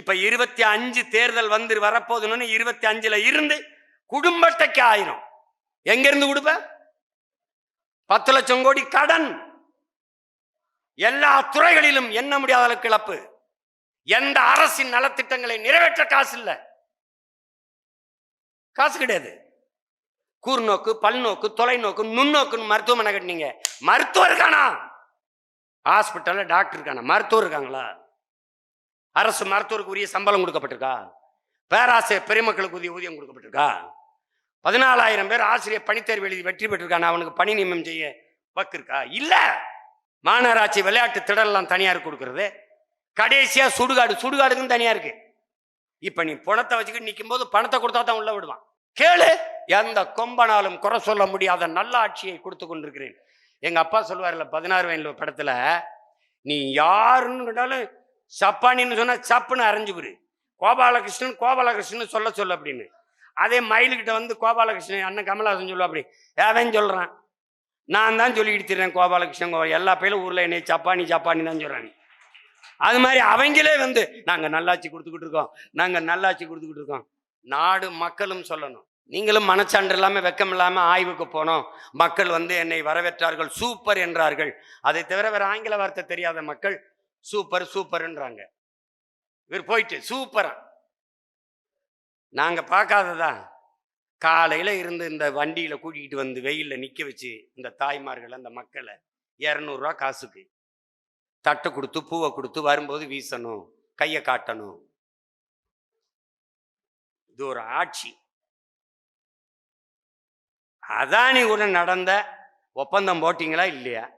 இப்ப இருபத்தி அஞ்சு தேர்தல் வந்து வரப்போகுதுன்னு இருபத்தி அஞ்சுல இருந்து குடும்பத்தைக்கு ஆயிரும். எங்க இருந்து கொடுப்ப பத்து லட்சம் கோடி கடன். எல்லா துறைகளிலும் எண்ண முடியாத அளவுக்கு இழப்பு எந்த அரசின் நலத்திட்டங்களை நிறைவேற்ற காசு இல்லை காசு கிடையாது. கூர்நோக்கு பல்நோக்கு தொலைநோக்கு நுண்ணோக்குன்னு மருத்துவமனை கட்டினீங்க. மருத்துவர் இருக்கானா? ஹாஸ்பிட்டல்ல டாக்டர் இருக்கானா? மருத்துவர் இருக்காங்களா? அரசு மருத்துவருக்கு உரிய சம்பளம் கொடுக்கப்பட்டிருக்கா? பேராசிரியர் பெருமக்களுக்கு உரிய ஊதியம் கொடுக்கப்பட்டிருக்கா? பதினாலாயிரம் பேர் ஆசிரியர் பணித்தேர்வு எழுதி வெற்றி பெற்றிருக்கான் அவனுக்கு பணி நியமனம் செய்ய வக்கு இருக்கா இல்ல. மாநகராட்சி விளையாட்டு திடலாம் தனியார் கொடுக்கறது. கடைசியா சுடுகாடு சுடுகாடுக்கும் தனியா இருக்கு. இப்ப நீ பணத்தை வச்சுக்கிட்டு நிற்கும் போது பணத்தை கொடுத்தா தான் உள்ள விடுவான். கேளு. எந்த கொம்பனாலும் குறை சொல்ல முடியாத நல்ல ஆட்சியை கொடுத்து கொண்டிருக்கிறேன். எங்க அப்பா சொல்லுவார்ல பதினாறு வயதுல படத்தில் படத்துல நீ யாருன்னு கேட்டாலும் சப்பானின்னு சொன்னால் சப்புன்னு அரைஞ்சு கோபாலகிருஷ்ணன் கோபாலகிருஷ்ணன் சொல்ல சொல்ல அப்படின்னு. அதே மயிலுக்கிட்ட வந்து கோபாலகிருஷ்ணன் அண்ணன் கமலஹாசன் சொல்லுவா அப்படி. அவன் சொல்கிறான் நான் தான் சொல்லிக்கிட்டு திரிறேன் கோபாலகிருஷ்ணன் எல்லா பேரும் ஊரில் என்னை சப்பானி சப்பானி தான் சொல்கிறாங்க அது மாதிரி அவங்களே வந்து நாங்கள் நல்லாட்சி கொடுத்துக்கிட்டு இருக்கோம். நாங்கள் நல்லாட்சி கொடுத்துக்கிட்டு இருக்கோம். நாடு மக்களும் சொல்லணும். நீங்களும் மனச்சான்று இல்லாமல் வெக்கம் இல்லாமல் ஆய்வுக்கு போனோம். மக்கள் வந்து என்னை வரவேற்றார்கள் சூப்பர் என்றார்கள். அதை தவிர வேறு ஆங்கில வார்த்தை தெரியாத மக்கள் சூப்பர் சூப்பர்ன்றாங்க. இவர் போயிட்டு சூப்பரா. நாங்கள் பார்க்காததா? காலையில் இருந்து இந்த வண்டியில் கூட்டிகிட்டு வந்து வெயிலில் நிற்க வச்சு இந்த தாய்மார்கள் அந்த மக்களை இரநூறுவா காசுக்கு. தட்டை கொடுத்து பூவை கொடுத்து வரும்போது வீசணும் கையை காட்டணும். இது ஒரு ஆட்சி. அதானி கூட நடந்த ஒப்பந்தம் போட்டிங்களா இல்லையா?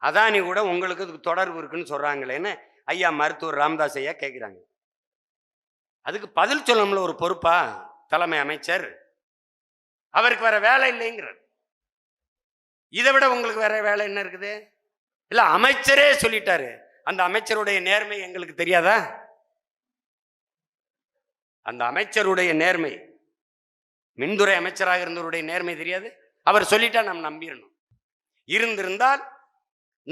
அதானி கூட உங்களுக்கு இதுக்கு தொடர்பு இருக்குன்னு சொல்கிறாங்களேன்னு ஐயா மருத்துவர் ராமதாஸ் ஐயா கேட்குறாங்க அதுக்கு பதில் சொல்லணும்ல ஒரு பொறுப்பா? தலைமை அமைச்சர். அவருக்கு வேற வேலை இல்லைங்கிறார். இதை விட உங்களுக்கு வேற வேலை என்ன இருக்குது? இல்லை அமைச்சரே சொல்லிட்டாரு. அந்த அமைச்சருடைய நேர்மை எங்களுக்கு தெரியாதா? அந்த அமைச்சருடைய நேர்மை மின்துறை அமைச்சராக இருந்தவருடைய நேர்மை தெரியாது? அவர் சொல்லிட்டா நாம் நம்பிடணும் இருந்திருந்தால்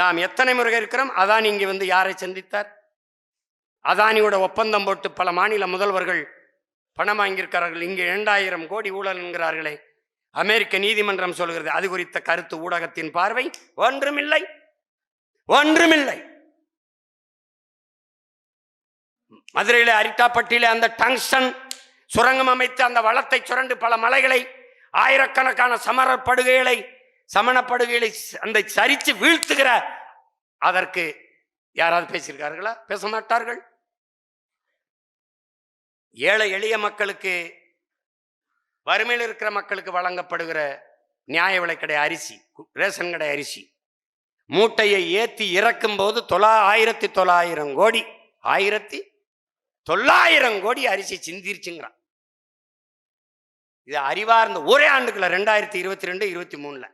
நாம் எத்தனை முறை இருக்கிறோம்? அதானி இங்கே வந்து யாரை சந்தித்தார்? அதானியோட ஒப்பந்தம் போட்டு பல மாநில முதல்வர்கள் பணம் வாங்கியிருக்கிறார்கள். இங்கே இரண்டாயிரம் கோடி ஊழல் என்கிறார்களே. அமெரிக்க நீதிமன்றம் சொல்கிறது அது குறித்த கருத்து ஊடகத்தின் பார்வை ஒன்றுமில்லை. ஒன்றுமில்லை. மதுரையில் அரிட்டாப்பட்டியில் அந்த டங்ஷன் சுரங்கம் அமைத்து அந்த வளத்தை சுரண்டு பல மலைகளை ஆயிரக்கணக்கான சமரர் படுகைகளை சமணப்படுகைகளை அந்த சரிச்சு வீழ்த்துகிற அதற்கு யாராவது பேசியிருக்கார்களா? பேச மாட்டார்கள். ஏழை எளிய மக்களுக்கு வறுமையில் இருக்கிற மக்களுக்கு வழங்கப்படுகிற நியாய விலைக்கடை அரிசி ரேஷன் கடை அரிசி மூட்டையை ஏத்தி இறக்கும் போது தொள்ளா ஆயிரத்தி தொள்ளாயிரம் கோடி ஆயிரத்தி தொள்ளாயிரம் கோடி அரிசி சிந்திருச்சுங்கிறான். இது அறிவார்ந்த ஒரே ஆண்டுக்குள்ள ரெண்டாயிரத்தி இருபத்தி ரெண்டு இருபத்தி மூணுல.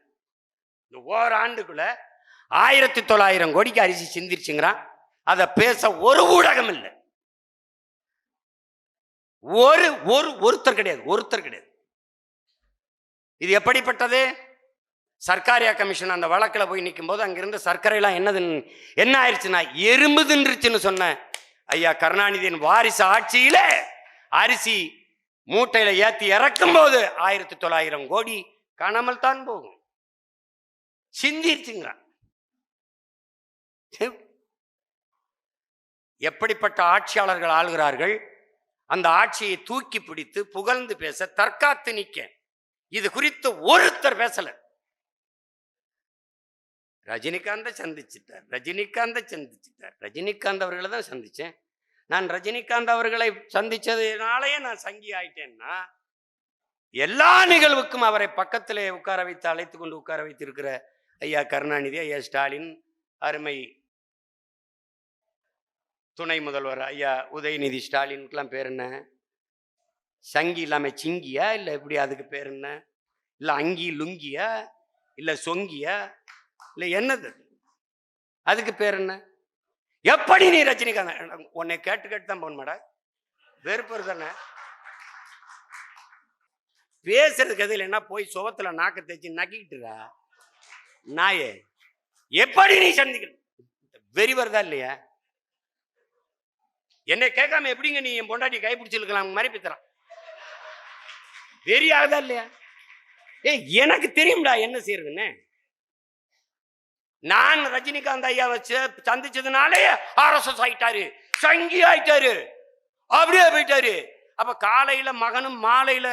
இந்த ஓராண்டுக்குள்ள ஆயிரத்தி தொள்ளாயிரம் கோடிக்கு அரிசி சிந்திருச்சுங்கிறான். அதை பேச ஒரு ஊடகம் இல்லை. ஒரு ஒரு ஒருத்தர் கிடையாது ஒருத்தர் கிடையாது. இது எப்படிப்பட்டது? சர்க்காரியா கமிஷன் அந்த வழக்கில் போய் நிற்கும் போது அங்கிருந்து சர்க்கரையெல்லாம் என்னது என்ன ஆயிடுச்சுன்னா எறும்பு தின்றுச்சுன்னு சொன்ன ஐயா கருணாநிதியின் வாரிசு ஆட்சியில அரிசி மூட்டையில ஏற்றி இறக்கும் போது ஆயிரத்தி தொள்ளாயிரம் கோடி காணாமல் தான் போகும். சிந்திருச்சுங்கிறான் எப்படிப்பட்ட ஆட்சியாளர்கள் ஆளுகிறார்கள்? அந்த ஆட்சியை தூக்கி பிடித்து புகழ்ந்து பேச தற்காத்து நிக்க இது குறித்து ஒருத்தர் பேசல. ரஜினிகாந்தை சந்திச்சிட்டார். ரஜினிகாந்தை சந்திச்சிட்டார். ரஜினிகாந்த் அவர்களை தான் சந்திச்சேன். நான் ரஜினிகாந்த் அவர்களை சந்திச்சதுனாலேயே நான் சங்கி ஆயிட்டேன்னா எல்லா நிகழ்வுக்கும் அவரை பக்கத்திலே உட்கார வைத்து அழைத்து கொண்டு உட்கார வைத்திருக்கிற ஐயா கருணாநிதி ஐயா ஸ்டாலின் அருமை துணை முதல்வர் ஐயா உதயநிதி ஸ்டாலினுக்கெல்லாம் பேர் என்ன? சங்கி இல்லாமல் சிங்கியா? இல்லை எப்படி அதுக்கு பேர் என்ன? இல்லை அங்கி லுங்கியா? இல்லை சொங்கியா? இல்லை என்னது? அதுக்கு பேர் என்ன? எப்படி நீ ரஜினிகாந்த்? உன்னை கேட்டு கேட்டு தான் போகணுமாடா. வெறுப்பு தானே பேசுறதுக்கு எதில் என்ன போய் சுவத்தில் நாக்க தேய்ச்சி நக்கிட்டுடா நாயே எப்படி நீ சந்திக்க வெறி வருதா இல்லையா? என்னை கேட்காம எப்படிங்க நீ என் பொண்டாட்டி கைப்பிடிச்சிருக்கலாம் மாதிரி பித்துறான். ஆகுதா இல்லையா? ஏய் எனக்கு தெரியும்டா என்ன செய்யறதுன்னு நான் ரஜினிகாந்த் ஐயா வச்சு சந்திச்சதுனாலே ஆர்எஸ்எஸ் ஆயிட்டாரு சங்கி ஆயிட்டாரு அப்படியே போயிட்டாரு. அப்ப காலையில மகனும் மாலையில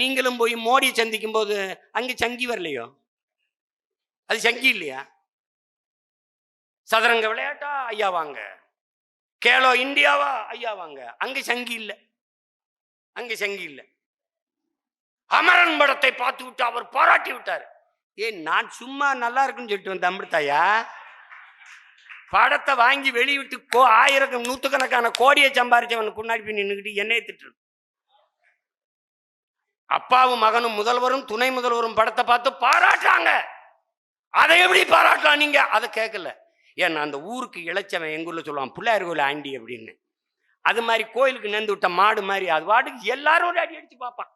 நீங்களும் போய் மோடியை சந்திக்கும் போது அங்க சங்கி வரலையோ? அது சங்கி இல்லையா? சதுரங்க விளையாட்டா? ஐயா வாங்க. கேலோ இந்தியாவா? ஐயா வாங்க. அங்க சங்கி இல்லை. அங்க சங்கி இல்லை. அமரன் படத்தை பார்த்து விட்டு அவர் பாராட்டி விட்டார். ஏன் நான் சும்மா நல்லா இருக்குன்னு சொல்லிட்டு வந்தேன் அமிர்தாயா? படத்தை வாங்கி வெளியிட்டு கோ ஆயிரம் நூத்துக்கணக்கான கோடியை சம்பாரிச்சவன் முன்னாடி போய் நின்றுக்கிட்டு என்னைய திட்டு அப்பாவும் மகனும் முதல்வரும் துணை முதல்வரும் படத்தை பார்த்து பாராட்டுறாங்க. அதை எப்படி பாராட்டலாம் நீங்க? அதை கேட்கல ஏன்னா அந்த ஊருக்கு இளைச்சவன் எங்க சொல்லுவான் பிள்ளையார் கோயில் ஆண்டி அப்படின்னு. அது மாதிரி கோயிலுக்கு நேர்ந்து விட்ட மாடு மாதிரி அது வாட்டுக்கு எல்லாரும் ஒரு அடி அடிச்சு பார்ப்பான்.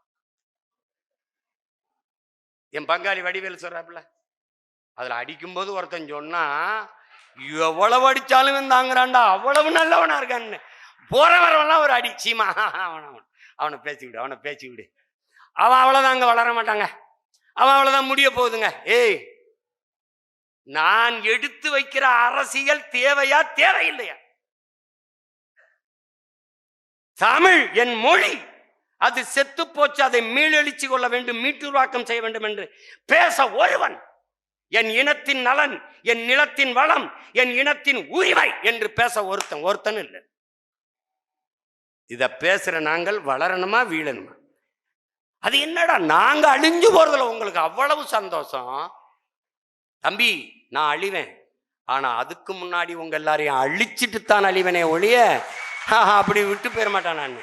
என் பங்காளி வடிவேல் சொல்றாப்புல அதுல அடிக்கும்போது ஒருத்தன் சொன்னா எவ்வளவு அடிச்சாலும் தாங்குறான்டா அவ்வளவு நல்லவனா இருக்கான்னு. போற வரவெல்லாம் ஒரு அடி சீமா அவனை அவன் அவனை பேசி விடு அவனை பேசி விடு அவன் அவ்வளவுதான் அங்க வளர மாட்டாங்க. அவன் அவ்வளவுதான் முடிய போகுதுங்க. ஏய் நான் எடுத்து வைக்கிற அரசியல் தேவையா தேவையில்லையா? தமிழ் என் மொழி அது செத்து போச்சு அதை மீளெழுச்சி கொள்ள வேண்டும் மீட்டுருவாக்கம் செய்ய வேண்டும் என்று பேச ஒருவன் என் இனத்தின் நலன் என் நிலத்தின் வளம் என் இனத்தின் உரிமை என்று பேச ஒருத்தன் ஒருத்தன் இல்லை. இத பேசுற நாங்கள் வளரணுமா வீழணுமா? அது என்னடா நாங்க அழிஞ்சு போறதுல உங்களுக்கு அவ்வளவு சந்தோஷம்? தம்பி நான் அழிவேன். ஆனால் அதுக்கு முன்னாடி உங்கள் எல்லாரையும் அழிச்சிட்டு தான் அழிவனே ஒழிய அப்படி விட்டு போயிட மாட்டான் நான்.